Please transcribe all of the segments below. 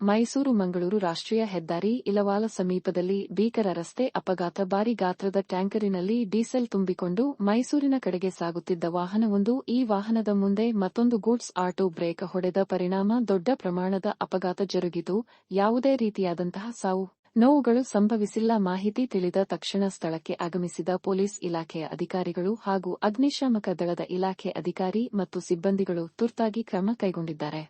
ಮೈಸೂರು ಮಂಗಳೂರು ರಾಷ್ಟ್ರೀಯ ಹೆದ್ದಾರಿ ಇಲವಾಲ ಸಮೀಪದಲ್ಲಿ ಭೀಕರ ರಸ್ತೆ ಅಪಘಾತ ಭಾರಿ ಗಾತ್ರದ ಟ್ಯಾಂಕರಿನಲ್ಲಿ ಡೀಸೆಲ್ ತುಂಬಿಕೊಂಡು ಮೈಸೂರಿನ ಕಡೆಗೆ ಸಾಗುತ್ತಿದ್ದ ವಾಹನವೊಂದು ಈ ವಾಹನದ ಮುಂದೆ ಮತ್ತೊಂದು ಗೂಡ್ಸ್ ಆಟೋ ಬ್ರೇಕ್ ಹೊಡೆದ ಪರಿಣಾಮ ದೊಡ್ಡ ಪ್ರಮಾಣದ ಅಪಘಾತ ಜರುಗಿತು. ಯಾವುದೇ ರೀತಿಯಾದಂತಹ ಸಾವು ನೋವುಗಳು ಸಂಭವಿಸಿಲ್ಲ ಮಾಹಿತಿ ತಿಳಿದ ತಕ್ಷಣ ಸ್ಥಳಕ್ಕೆ ಆಗಮಿಸಿದ ಪೊಲೀಸ್ ಇಲಾಖೆಯ ಅಧಿಕಾರಿಗಳು ಹಾಗೂ ಅಗ್ನಿಶಾಮಕ ದಳದ ಇಲಾಖೆ ಅಧಿಕಾರಿ ಮತ್ತು ಸಿಬ್ಬಂದಿಗಳು ತುರ್ತಾಗಿ ಕ್ರಮ ಕೈಗೊಂಡಿದ್ದಾರೆ.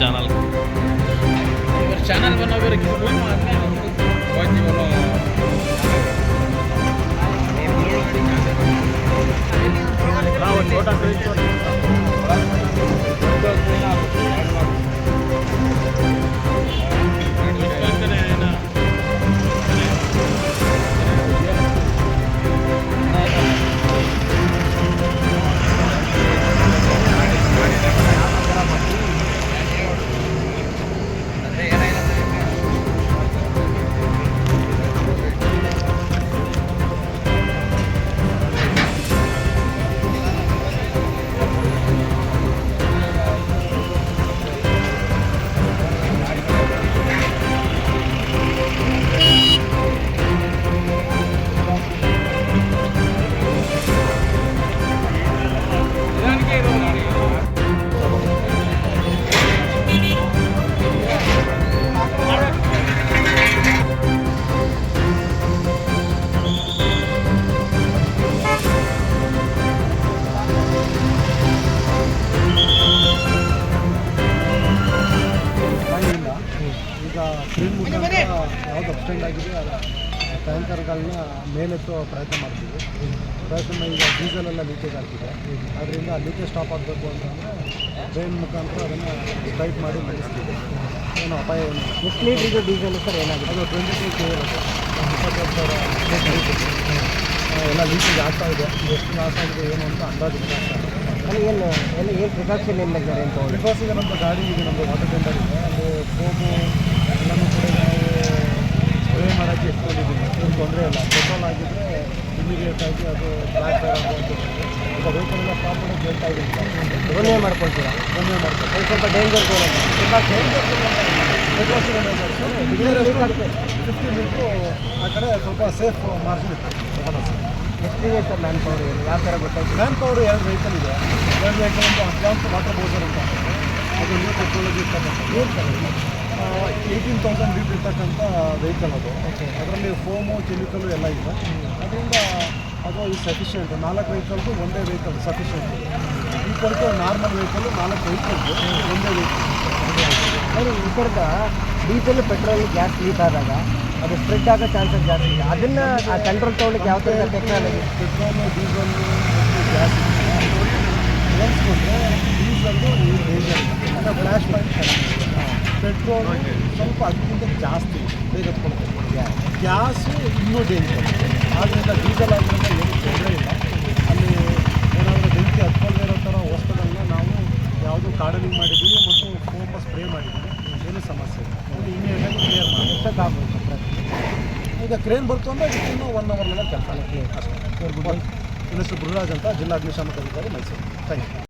ఛానల్. ఛానల్ బాగా ಟ್ರೈನ್ ಮುಖಾಂತರ ಯಾವ್ದು ಅಪ್ಸ್ಟೆಂಡ್ ಆಗಿದೆ ಟ್ಯಾಂಕರ್ಗಳನ್ನ ಮೇಲೆತ್ತುವ ಪ್ರಯತ್ನ ಮಾಡ್ತೀವಿ. ಪ್ರಯತ್ನ ಈಗ ಡೀಸೆಲ್ ಎಲ್ಲ ಲೀಕೇಜ್ ಆಗ್ತಿದೆ. ಅದರಿಂದ ಲೀಕೇಜ್ ಸ್ಟಾಪ್ ಆಗಬೇಕು ಅಂತಂದರೆ ಟ್ರೈನ್ ಮುಖಾಂತರ ಅದನ್ನು ಸ್ಟ್ರೈಟ್ ಮಾಡಿ ಮುಗಿಸ್ತೀವಿ ಏನು ಅಪಾಯ ಏನಿಲ್ಲ ಎಷ್ಟು ಲೀಟ್ರಿಗೆ ಡೀಸೆಲ್ ಸರ್? ಏನಾಗಿದೆ? ಅದು ಟ್ವೆಂಟಿ ಟೂ ಕೆ ಇರುತ್ತೆ. ಇಪ್ಪತ್ತೈದು ಸಾವಿರ ಆ, ಎಲ್ಲ ಲೀಕೇಜ್ ಆಗ್ತಾ ಇದೆ. ಎಷ್ಟು ಲಾಸ್ ಆಗಿದೆ ಏನು ಅಂತ ಅಂದಾಜು ಅಲ್ಲಿ ಏನು ಎಲ್ಲ ಏನು ಪ್ರಿಕಾಕ್ಷನ್ ಏನು ಸರ್ ಅಂತ ಪ್ರಿಕಾಸ್ ಬಿಕಾಸ್ ಈಗ ನಮ್ಮದು ಗಾಡಿ ಇದೆ ನಮ್ಮದು ವಾಟರ್ ಟೆಂಡರ್ ಇದೆ. ಅಲ್ಲಿ ಫೋಮು ಎಲ್ಲನೂ ಕೂಡ ನಾವು ಸೇವೆ ಮಾಡೋಕ್ಕೆ ಇಟ್ಕೊಂಡಿದ್ದೀವಿ. ಏನು ತೊಂದರೆ ಇಲ್ಲ. ಪೆಟ್ರೋಲ್ ಆಗಿದ್ದರೆ ಇಮಿಡಿಯೇಟ್ ಆಗಿ ಅದು ಬ್ಲ್ಯಾಕ್ ಫೈರ್ ಆಗುವಂಥದ್ದು ಈಗ ವೆಹಿಕಲ್ನ ಸ್ಟಾಪ್ ಮಾಡೋಕ್ಕೆ ಹೇಳ್ತಾ ಇದ್ದೀನಿ ಇವನ್ನೇ ಮಾಡ್ಕೊಳ್ತೀರಾ? ಕಮ್ಮಿ ಮಾಡ್ಕೊಳ್ತೀವಿ. ಸ್ವಲ್ಪ ಡೇಂಜರ್ ಫಿಫ್ಟಿ ಮಿನಿಟು ಆ ಕಡೆ ಸ್ವಲ್ಪ ಸೇಫ್ ಮಾರ್ಜಿನ್ ಇತ್ತು. ಎಷ್ಟಿದೆ ಸರ್ ಮ್ಯಾನ್ ಪವರ್ ಯಾವ ಥರ ಗೊತ್ತಾಯ್ತು? ಮ್ಯಾನ್ ಪವರ್ ಎರಡು ವೆಹಿಕಲ್ ಇದೆ. ಎರಡು ವೆಹಿಕಲ್ ಅಂತ ಅಡ್ವಾನ್ಸ್ ವಾಟರ್ ಬೋಸರ್ ಅಂತ ಅದು ನ್ಯೂ ಟೆಕ್ನಾಲಜಿ ಇರ್ತಕ್ಕಂಥ ಏಯ್ಟೀನ್ ತೌಸಂಡ್ ಲೀಟ್ರ್ ಇರ್ತಕ್ಕಂಥ ವೆಹಿಕಲ್ ಅದು. ಅದರಲ್ಲಿ ಫೋಮು ಕೆಮಿಕಲು ಎಲ್ಲ ಇದೆ. ಅದರಿಂದ ಅದು ಈ ಸಫಿಷಿಯೆಂಟ್ ನಾಲ್ಕು ವೆಹಿಕಲ್ದು ಒಂದೇ ವೆಹಿಕಲ್ ಸಫಿಷಿಯೆಂಟ್ ಈ ಕೊರತು ನಾರ್ಮಲ್ ವೆಹಿಕಲ್ ನಾಲ್ಕು ವೆಹಿಕಲ್ದು ಒಂದೇ ವೆಹಿಕಲ್ ಈ ಥರದ ಡೀಸೆಲ್ ಪೆಟ್ರೋಲ್ ಗ್ಯಾಸ್ ಲೀಕ್ ಆದಾಗ ಅದು ಸ್ಪ್ರೆಡ್ ಆಗೋ ಚಾನ್ಸಸ್ ಜಾಸ್ತಿ ಇದೆ. ಅದನ್ನು ಆ ಕಂಟ್ರೋಲ್ ತೊಗೊಳಕ್ಕೆ ಯಾವ ಥರ ಟೆಕ್ನಾಲಜಿ ಪೆಟ್ರೋಲು ಡೀಸೆಲ್ ಗ್ಯಾಸ್ ಹೋಲಿಸ್ಕೊಂಡ್ರೆ ಡೀಸೆಲ್ಲು ಈ ಡೇಂಜರ್ ಅಂದರೆ ಫ್ಲ್ಯಾಶ್ ಪಾಯಿಂಟ್ ಸ್ವಲ್ಪ ಅದಕ್ಕಿಂತ ಜಾಸ್ತಿ ಬೇಗ ಗ್ಯಾಸು ಇನ್ನೂ ಡೇಂಜರ್ ಆದ್ದರಿಂದ ಡೀಸೆಲ್ ಆಗಿರೋದ್ರಿಂದ ಏನು ತೊಂದರೆ ಇಲ್ಲ ಅಲ್ಲಿ ಏನಾದರೂ ಬೆಂಕಿ ಹತ್ಕೊಂಡೇ ಇರೋ ಥರ ವಸ್ತುಗಳನ್ನ ನಾವು ಯಾವುದು ಕಾರ್ಡನಿಂಗ್ ಮಾಡಿದ್ದೀವಿ ಮತ್ತು ಫೋಮ ಸ್ಪ್ರೇ ಮಾಡಿದ್ದೀವಿ ಏನು ಸಮಸ್ಯೆ ಇಲ್ಲ ಇನ್ನೂ ಇಮಿಡಿಯೇಟಾಗಿ ಕ್ಲಿಯರ್ ಮಾಡಿ ಎಷ್ಟೊತ್ತಾಗ್ಬೋದು ಸರ್ ಈಗ ಕ್ರೇನ್ ಬರ್ತು ಅಂದರೆ ಇನ್ನೂ ಒನ್ ಅವರ್ನೆಲ್ಲ ಕೆಲಸ ಅಷ್ಟೇ ಇನ್ನಷ್ಟು ಗುರುರಾಜ್ ಅಂತ ಜಿಲ್ಲಾ ಅಗ್ನಿಶಾಮಕ ಅಧಿಕಾರಿ ಮೈಸೂರು ಥ್ಯಾಂಕ್ ಯು